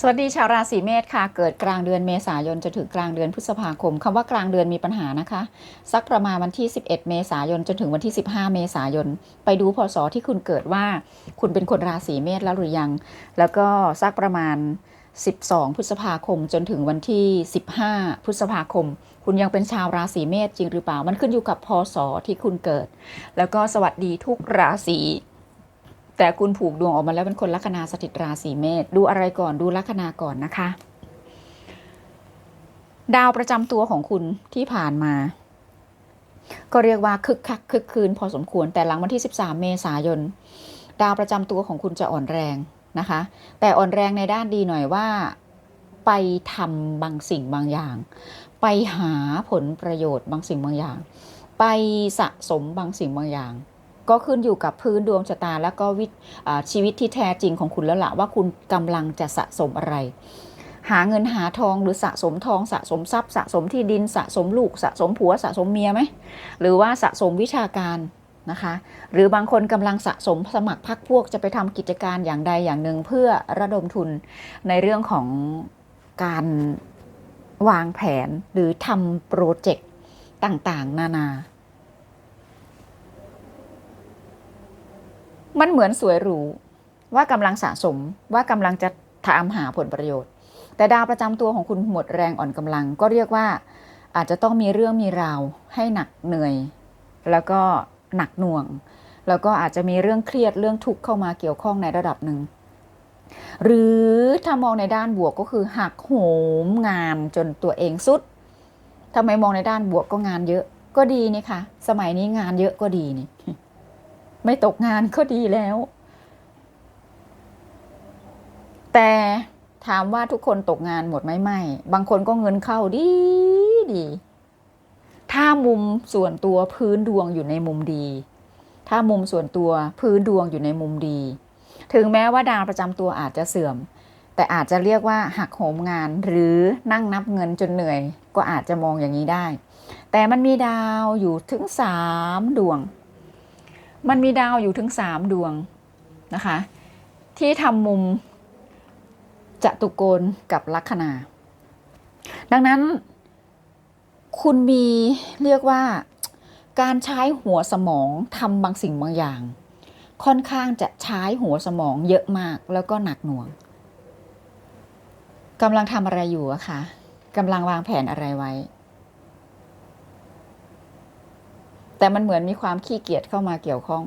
สวัสดีชาวราศีเมษค่ะ เกิดกลางเดือนเมษายนจนถึงกลางเดือนพฤษภาคมคำว่ากลางเดือนมีปัญหานะคะ สักประมาณวันที่ 11 เมษายนจนถึงวันที่ 15 เมษายน ไปดูพศที่คุณเกิดว่า คุณเป็นคนราศีเมษแล้วหรือยัง แล้วก็สักประมาณ 12 พฤษภาคมจนถึงวันที่ 15 พฤษภาคม คุณยังเป็นชาวราศีเมษจริงหรือเปล่า มันขึ้นอยู่กับพศที่คุณเกิด แล้วก็สวัสดีทุกราศี แต่คุณผูกดวงออกมาแล้วเป็นคนลัคนาสถิตราศีเมษดูอะไรก่อนดูลัคนาก่อนนะคะ ดาวประจำตัวของคุณที่ผ่านมา ก็เรียกว่าคึกคักคึกคืนพอสมควรแต่หลังวันที่ 13 เมษายน ดาวประจำตัวของคุณจะอ่อนแรงนะคะ แต่อ่อนแรงในด้านดีหน่อยว่าไปทำบางสิ่งบางอย่าง ไปหาผลประโยชน์บางสิ่งบางอย่าง ไปสะสมบางสิ่งบางอย่าง ก็ขึ้นอยู่กับพื้นดวงชะตา แล้วก็วิชีวิตที่แท้จริงของคุณแล้วละว่าคุณกำลังจะสะสมอะไร หาเงินหาทองหรือสะสมทองสะสมทรัพย์ สะสมที่ดินสะสมลูกสะสมผัวสะสมเมียไหมหรือว่าสะสมวิชาการนะคะหรือบางคนกำลังสะสมสมัครพรรคพวกจะไปทำกิจการอย่างใดอย่างหนึ่งเพื่อระดมทุนในเรื่องของการวางแผนหรือทำโปรเจกต์ต่างๆ นานา มันเหมือนสวยหรูว่ากำลังสะสมว่ากำลังจะทำหาผลประโยชน์ แต่ดาวประจำตัวของคุณหมดแรงอ่อนกำลัง ก็เรียกว่าอาจจะต้องมีเรื่องมีราวให้หนักเหนื่อย แล้วก็หนักหน่วง แล้วก็อาจจะมีเรื่องเครียดเรื่องทุกข์เข้ามาเกี่ยวข้องในระดับหนึ่งหรือถ้ามองในด้านบวกก็คือหักโหมงานจนตัวเองสุดทำไมมองในด้านบวกก็งานเยอะก็ดีนี่ค่ะ สมัยนี้งานเยอะก็ดีนี่ ไม่ตกงานก็ดีแล้ว แต่ถามว่าทุกคนตกงานหมดไหมไม่ บางคนก็เงินเข้าดีดี ถ้ามุมส่วนตัวพื้นดวงอยู่ในมุมดี ถ้ามุมส่วนตัวพื้นดวงอยู่ในมุมดี ถึงแม้ว่าดาวประจำตัวอาจจะเสื่อม แต่อาจจะเรียกว่าหักโหมงานหรือนั่งนับเงินจนเหนื่อย ก็อาจจะมองอย่างนี้ได้ แต่มันมีดาวอยู่ถึงสามดวง มันมีดาวอยู่ถึงสามดวงนะคะ ที่ทำมุมจตุโกณกับลัคนา ดังนั้น คุณมีเรียกว่าการใช้หัวสมองทำบางสิ่งบางอย่าง ค่อนข้างจะใช้หัวสมองเยอะมากแล้วก็หนักหน่วงกำลังทำอะไรอยู่อะคะกำลังวางแผนอะไรไว้ แต่มันเหมือนมีความขี้เกียจเข้ามาเกี่ยวข้อง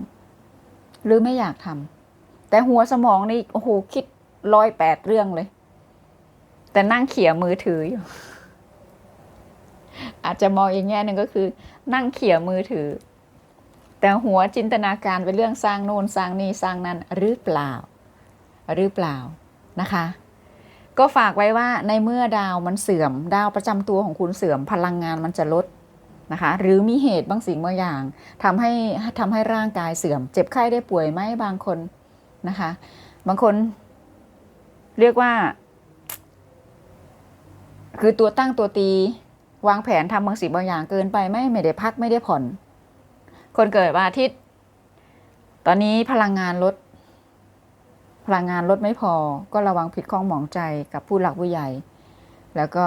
หรือไม่อยากทำแต่หัวสมองนี่โอ้โหคิดร้อยแปดเรื่องเลย แต่นั่งเขี่ยมือถืออยู่ อาจจะมองอีกแง่หนึ่งก็คือ นั่งเขี่ยมือถือ แต่หัวจินตนาการเป็นเรื่องสร้างโน่นสร้างนี่สร้างนั่นหรือเปล่า หรือเปล่านะคะ ก็ฝากไว้ว่าในเมื่อดาวมันเสื่อม ดาวประจำตัวของคุณเสื่อม พลังงานมันจะลด นะคะหรือมีเหตุบางสิ่งบางอย่างทำให้ทำให้ร่างกายเสื่อม เจ็บไข้ได้ป่วยไหมบางคนนะคะ บางคน เรียกว่า คือตัวตั้งตัวตี วางแผนทำบางสิ่งบางอย่างเกินไปไม่ไม่ได้พักไม่ได้ผ่อน คนเกิดวันอาทิตย์ ตอนนี้พลังงานลด พลังงานลดไม่พอ ก็ระวังผิดข้องหมองใจกับผู้หลักผู้ใหญ่ แล้วก็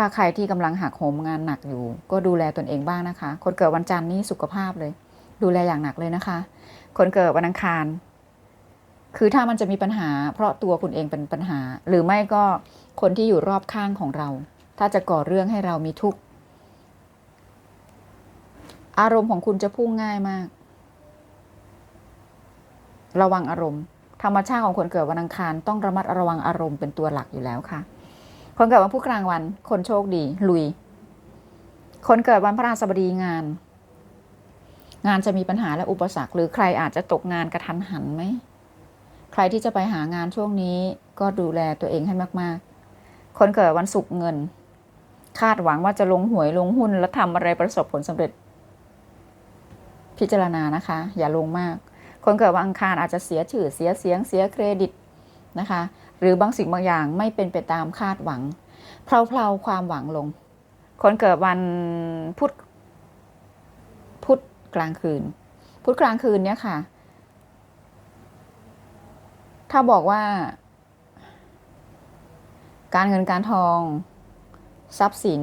ถ้าใครที่กำลังหักโหมงานหนักอยู่ ก็ดูแลตนเองบ้างนะคะ คนเกิดวันจันทร์นี่สุขภาพเลย ดูแลอย่างหนักเลยนะคะ คนเกิดวันอังคาร คือถ้ามันจะมีปัญหา เพราะตัวคุณเองเป็นปัญหา หรือไม่ก็คนที่อยู่รอบข้างของเรา ถ้าจะก่อเรื่องให้เรามีทุกข์อารมณ์ของคุณจะพุ่งง่ายมาก ระวังอารมณ์ ธรรมชาติของคนเกิดวันอังคาร ต้องระมัดระวังอารมณ์เป็นตัวหลักอยู่แล้วค่ะ คนเกิดวันพุธกลางวัน คนโชคดี ลุย คนเกิดวันพระราชบดีงาน งานจะมีปัญหาและอุปสรรค หรือใครอาจจะตกงานกระทันหันไหม ใครที่จะไปหางานช่วงนี้ก็ดูแลตัวเองให้มาก ๆ คนเกิดวันศุกร์เงิน คาดหวังว่าจะลงหวยลงหุ้น แล้วทำอะไรประสบผลสำเร็จ พิจารณานะคะ อย่าลงมาก คนเกิดวันอังคารอาจจะเสียชื่อเสียเสียงเสียเครดิตนะคะ หรือบางสิ่งบางอย่างไม่เป็นไปตามคาดหวัง เพลาๆความหวังลง คนเกิดวันพุธพุธกลางคืน พุธกลางคืนเนี่ยค่ะ ถ้าบอกว่า การเงินการทอง ทรัพย์สิน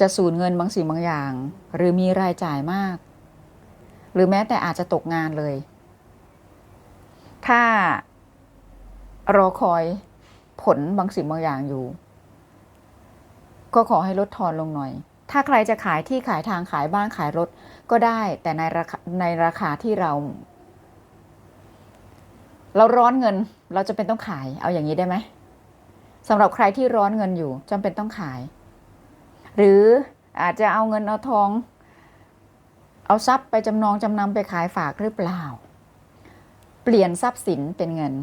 จะสูญเงินบางสิ่งบางอย่าง หรือมีรายจ่ายมาก หรือแม้แต่อาจจะตกงานเลย ถ้า รอคอยผลบางสิ่งบางอย่างอยู่ ก็ขอให้ลดทอนลงหน่อย ถ้าใครจะขายที่ขายทางขายบ้านขายรถก็ได้ แต่ในราคาในราคาที่เรา เราร้อนเงินเราจะเป็นต้องขายเอาอย่างนี้ได้ไหมสำหรับใครที่ร้อนเงินอยู่จำเป็นต้องขาย หรืออาจจะเอาเงินเอาทอง เอาทรัพย์ไปจำนองจำนำไปขายฝากหรือเปล่า เปลี่ยนทรัพย์สินเป็นเงิน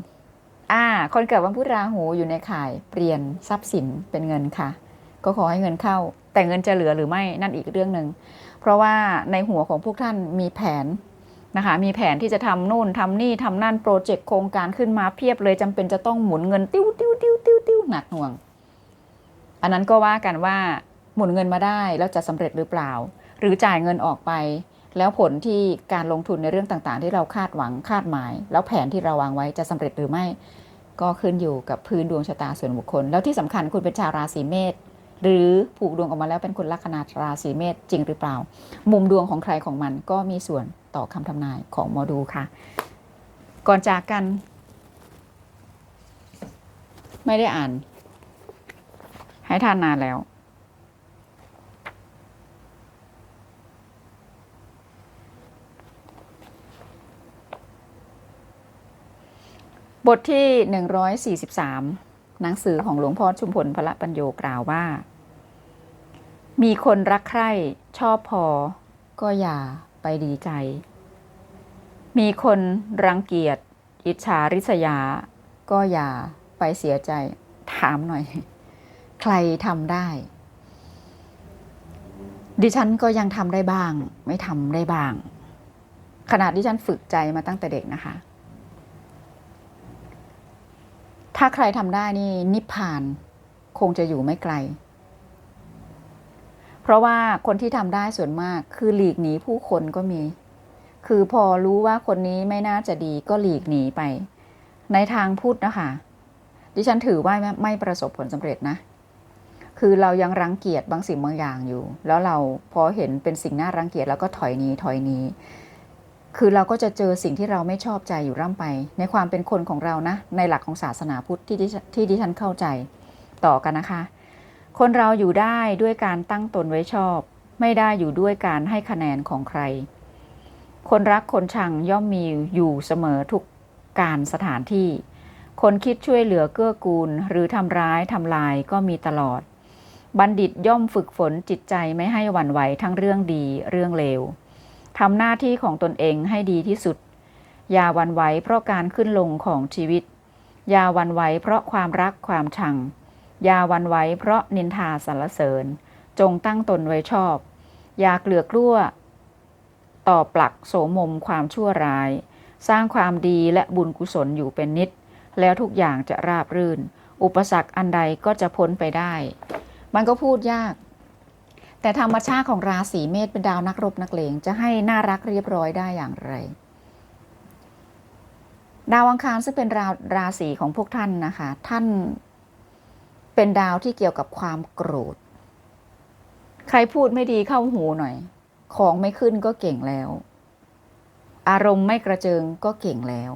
อ่า คนเกิดวันพุธราหูอยู่ในข่ายเปลี่ยนทรัพย์สินเป็นเงินค่ะ ก็ขอให้เงินเข้า แต่เงินจะเหลือหรือไม่นั่นอีกเรื่องหนึ่งเพราะว่าในหัวของพวกท่านมีแผนนะคะมีแผนที่จะทำนู่นทำนี่ทำนั่นโปรเจกต์โครงการขึ้นมาเพียบเลยจำเป็นจะต้องหมุนเงินติ้วติ้วติ้วติ้วติ้วหนักหน่วง อันนั้นก็ว่ากันว่าหมุนเงินมาได้แล้วจะสำเร็จหรือเปล่า หรือจ่ายเงินออกไป แล้วผลที่การลงทุนในเรื่องต่างๆ ที่เราคาดหวังคาดหมาย แล้วแผนที่เราวางไว้จะสำเร็จหรือไม่ ก็ขึ้นอยู่กับพื้นดวงชะตาส่วนบุคคล แล้วที่สำคัญคุณเป็นชาวราศีเมษหรือผูกดวงออกมาแล้วเป็นคนลัคนาราศีเมษจริงหรือเปล่า มุมดวงของใครของมันก็มีส่วนต่อคำทำนายของหมอดูค่ะ ก่อนจากกัน ไม่ได้อ่าน ให้ทานนานแล้ว บทที่ 143 หนังสือของหลวงพ่อชุมพลพระปัญโยกล่าวว่า มีคนรักใคร่ชอบพอ ก็อย่าไปดีใจ มีคนรังเกียจ อิจฉาริษยา ก็อย่าไปเสียใจ ถามหน่อย ใครทำได้ ดิฉันก็ยังทำได้บ้าง ไม่ทำได้บ้าง ขนาดดิฉันฝึกใจมาตั้งแต่เด็กนะคะ ถ้าใครทำได้นี่นิพพานคงจะอยู่ไม่ไกล เพราะว่าคนที่ทำได้ส่วนมากคือหลีกหนีผู้คนก็มี คือพอรู้ว่าคนนี้ไม่น่าจะดีก็หลีกหนีไป ในทางพุทธนะคะดิฉันถือว่าไม่ไม่ประสบผลสำเร็จนะ คือเรายังรังเกียจบางสิ่งบางอย่างอยู่ แล้วเราพอเห็นเป็นสิ่งน่ารังเกียจแล้วก็ถอยหนีถอยหนี คือเราก็จะเจอสิ่งที่เราไม่ชอบใจอยู่ร่ำไป ในความเป็นคนของเรานะ ในหลักของศาสนาพุทธที่ที่ดิฉันเข้าใจต่อกันนะคะ คนเราอยู่ได้ด้วยการตั้งตนไว้ชอบ ไม่ได้อยู่ด้วยการให้คะแนนของใคร คนรักคนชังย่อมมีอยู่เสมอทุกการสถานที่ คนคิดช่วยเหลือเกื้อกูล หรือทำร้ายทำลายก็มีตลอด บัณฑิตย่อมฝึกฝนจิตใจไม่ให้หวั่นไหวทั้งเรื่องดีเรื่องเลว ทำหน้าที่ของตนเองให้ดีที่สุด อย่าวันไหวเพราะการขึ้นลงของชีวิต อย่าวันไหวเพราะความรักความชัง อย่าวันไหวเพราะนินทาสรรเสริญ จงตั้งตนไว้ชอบ อย่าเกลือกลั้ว ต่อปลักโสมมความชั่วร้าย สร้างความดีและบุญกุศลอยู่เป็นนิด แล้วทุกอย่างจะราบรื่น อุปสรรคอันใดก็จะพ้นไปได้ มันก็พูดยาก แต่ธรรมชาติของราศีเมษเป็นดาวนักรบนักเลงจะให้น่ารักเรียบร้อยได้อย่างไร ดาวอังคารซึ่งเป็นราราศีของพวกท่านนะคะ ท่านเป็นดาวที่เกี่ยวกับความโกรธ ใครพูดไม่ดีเข้าหูหน่อย ของไม่ขึ้นก็เก่งแล้ว อารมณ์ไม่กระเจิงก็เก่งแล้ว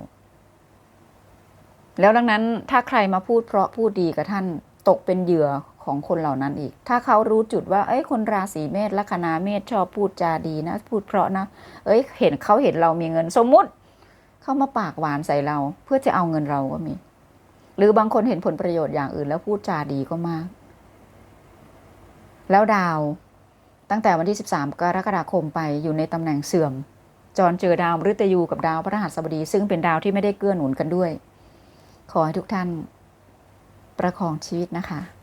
แล้วดังนั้นถ้าใครมาพูดเพราะพูดดีกับท่านตกเป็นเหยื่อ ของคนเหล่านั้นอีก ถ้าเขารู้จุดว่า เอ้ย คนราศีเมษลัคนาเมษชอบพูดจาดีนะ พูดเพราะนะ เอ้ย เห็นเขาเห็นเรามีเงินสมมุติ เข้ามาปากหวานใส่เรา เพื่อจะเอาเงินเราก็มี หรือบางคนเห็นผลประโยชน์อย่างอื่นแล้วพูดจาดีก็มาก แล้วดาวตั้งแต่วันที่ 13 กรกฎาคมไปอยู่ในตำแหน่งเสื่อม จรเจอดาวมฤตยูกับดาวพระรหัสบดี ซึ่งเป็นดาวที่ไม่ได้เกื้อหนุนกันด้วย ขอให้ทุกท่านประคองชีวิตนะคะ